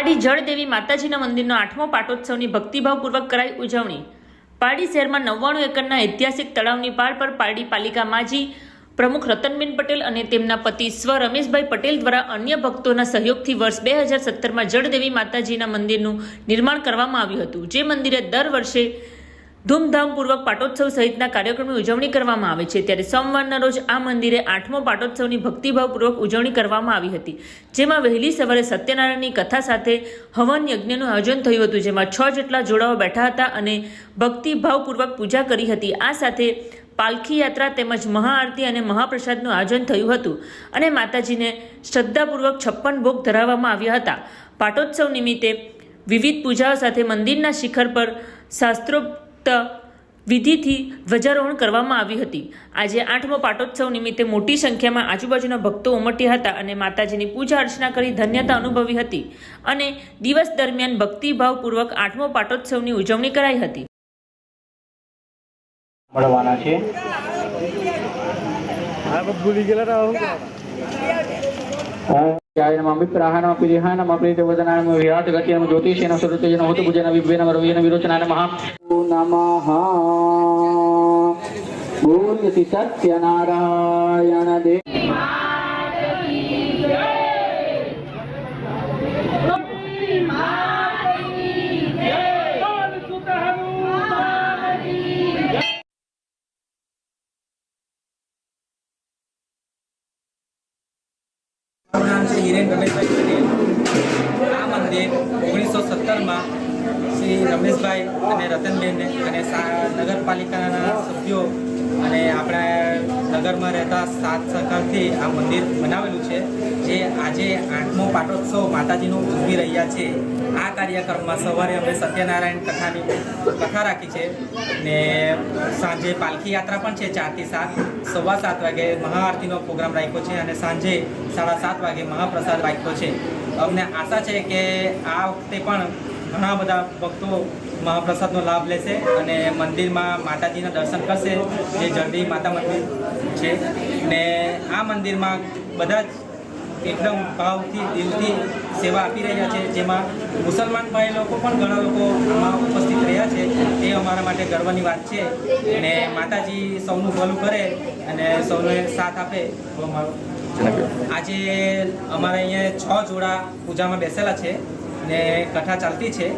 પારડી જળદેવી માતાજીના મંદિરનો આઠમો પાટોત્સવની ભક્તિભાવપૂર્વક કરાઈ ઉજવણી. પારડી શહેરમાં નવ્વાણું એકરના ઐતિહાસિક તળાવની પાળ પર પારડી પાલિકા માજી, પ્રમુખ રતનબેન પટેલ અને તેમના પતિ સ્વ રમેશભાઈ પટેલ દ્વારા અન્ય ભક્તોના સહયોગથી વર્ષ બે હજાર સત્તરમાં જળદેવી માતાજીના મંદિરનું નિર્માણ કરવામાં આવ્યું હતું, જે મંદિરે દર વર્ષે ધૂમધામપૂર્વક પાટોત્સવ સહિતના કાર્યક્રમની ઉજવણી કરવામાં આવે છે. ત્યારે સોમવારના રોજ આ મંદિરે આઠમો પાટોત્સવની ભક્તિભાવપૂર્વક ઉજવણી કરવામાં આવી હતી. જેમાં વહેલી સવારે સત્યનારાયણની કથા સાથે હવન યજ્ઞનું આયોજન થયું હતું, જેમાં છ જેટલા જોડાઓ બેઠા હતા અને ભક્તિભાવપૂર્વક પૂજા કરી હતી. આ સાથે પાલખી યાત્રા તેમજ મહાઆરતી અને મહાપ્રસાદનું આયોજન થયું હતું અને માતાજીને શ્રદ્ધાપૂર્વક છપ્પન ભોગ ધરાવવામાં આવ્યા હતા. પાટોત્સવ નિમિત્તે વિવિધ પૂજાઓ સાથે મંદિરના શિખર પર શાસ્ત્રોક્ત વિધિથી ધ્વજારોહણ કરવામાં આવી હતી. આજે આઠમો પાટોત્સવ નિમિત્તે મોટી સંખ્યામાં આજુબાજુના ભક્તો ઉમટ્યા હતા અને માતાજીની પૂજા અર્ચના કરી ધન્યતા અનુભવી હતી અને દિવસ દરમિયાન ભક્તિભાવપૂર્વક આઠમો પાટોત્સવની ઉજવણી કરાઈ હતી. ભૂલી ગયેલા ને આવું ઓમ યાય નમઃ વિપ્રાહાનમ પિરિહાનમ અપ્રીતિ વદનાનમ વિરાટ ગતિનમ જ્યોતિષેન સુરતેજન હોતુ પૂજન વિભ્વેન રવિયન વિરોચનાન મહા નમઃ બોલ્યતિ સત્યનારાયણ દેવ હિરેન રમેશભાઈ પટેલ આ મંદિર ઓગણીસો સત્તરમાં શ્રી રમેશભાઈ અને રતનબેન અને નગરપાલિકાના સભ્યો અને આપણા નગરમાં રહેતા સાત સહકારથી આ મંદિર બનાવેલું છે, જે આજે આઠમો પાટોત્સવ માતાજીનો ઉજવી રહ્યા છે. આ કાર્યક્રમમાં સવારે અમે સત્યનારાયણ કથાની કથા રાખી છે ને સાંજે પાલખી યાત્રા પણ છે ચારથી સાત. સવા સાત વાગે મહાઆરતીનો પ્રોગ્રામ રાખ્યો છે અને સાંજે સાડા સાત વાગે મહાપ્રસાદ રાખ્યો છે. અમને આશા છે કે આ વખતે પણ ઘણા બધા ભક્તો મહાપ્રસાદનો લાભ લેશે અને મંદિરમાં માતાજીના દર્શન કરશે જે જલ્દી માતા મંદિર છે. ને આ મંદિરમાં બધા જ એકદમ ભાવથી દિલથી સેવા આપી રહ્યા છે જેમાં મુસલમાન ભાઈ લોકો પણ ઘણા લોકો ઉપસ્થિત રહ્યા છે. એ અમારા માટે ગર્વની વાત છે. અને માતાજી સૌનું ભલું કરે અને સૌને સાથ આપે. તો અમારું આજે અમારે અહીંયા છ જોડા પૂજામાં બેસેલા છે. ને કથા ચાલતી છે.